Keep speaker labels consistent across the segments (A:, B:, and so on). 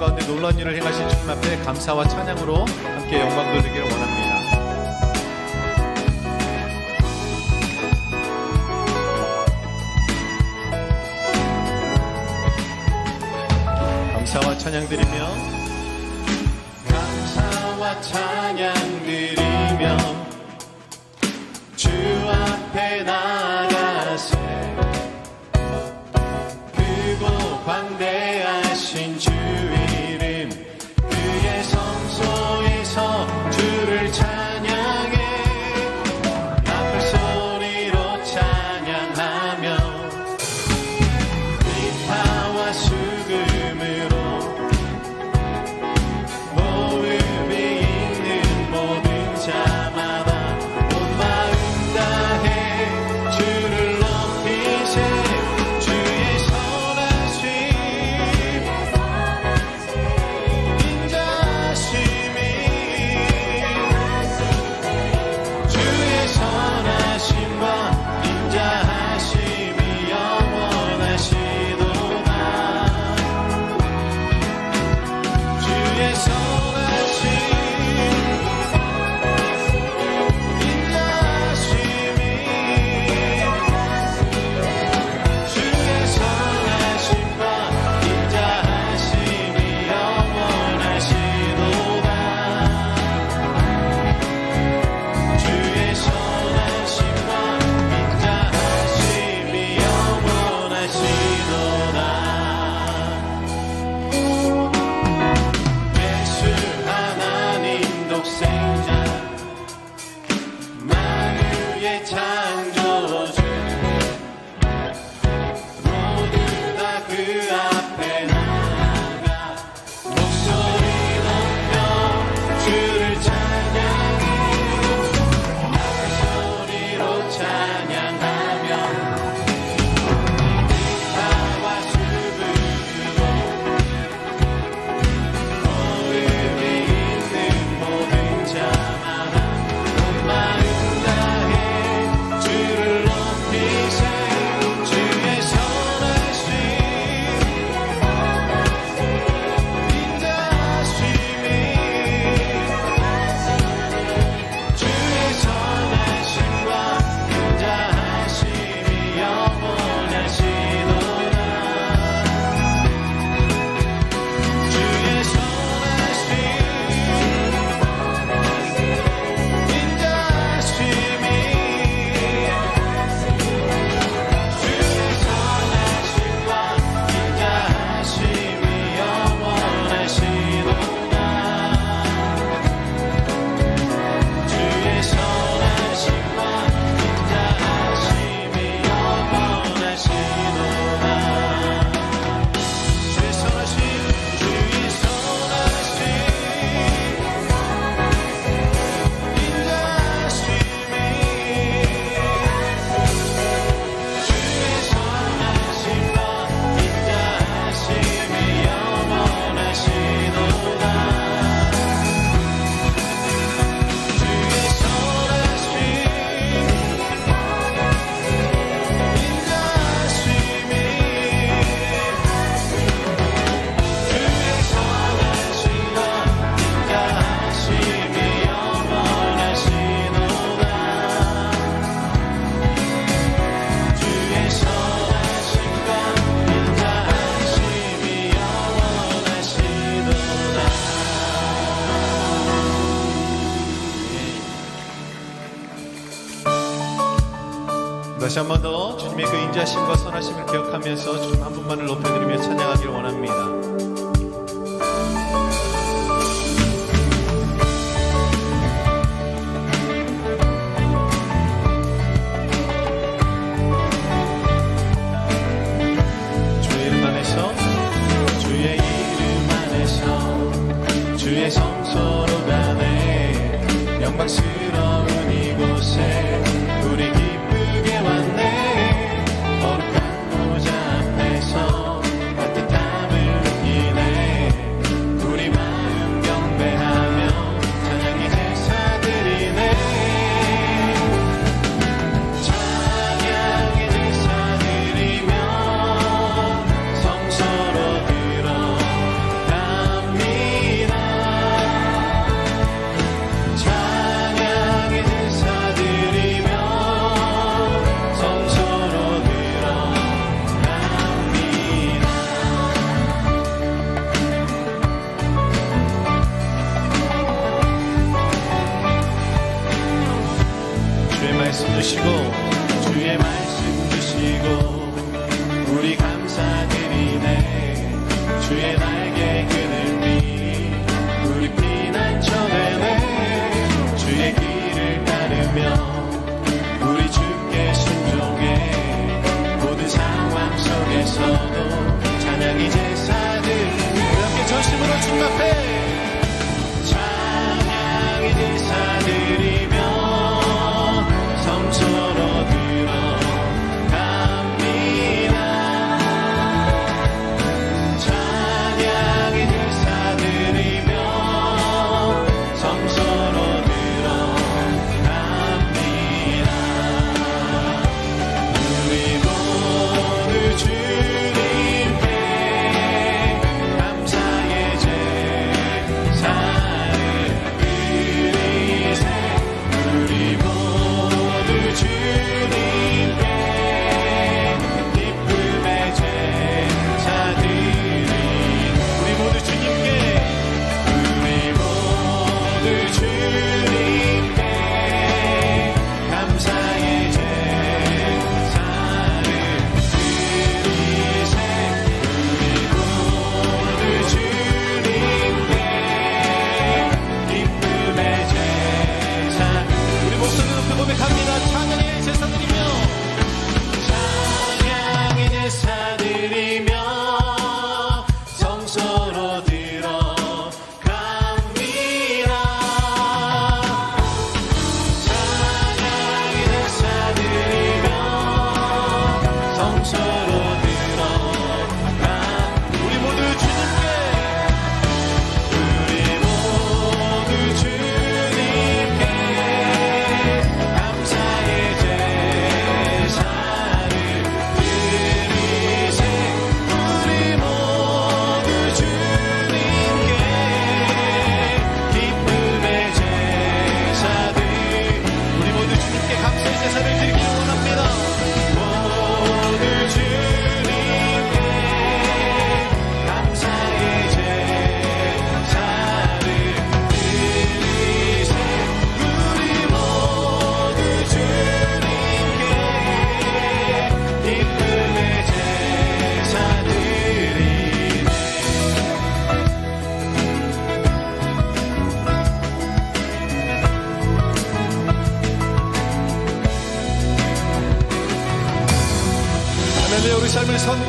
A: 가운데 놀란 일을 행하신 주님 앞에 감사와 찬양으로 함께 영광 돌리기를 원합니다. 감사와 찬양 드리며 감사와 찬양 드리며 다시 한 번 더 주님의 그 인자심과 선하심을 기억하면서 주님 한 분만을 높여드리며 찬양하기를 원합니다.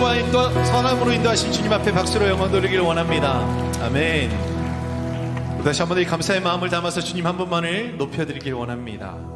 A: 사랑과 인도, 선함으로 인도하신 주님 앞에 박수로 영원 돌리기를 원합니다. 아멘. 다시 한번 이 감사의 마음을 담아서 주님 한 분만을 높여드리길 원합니다.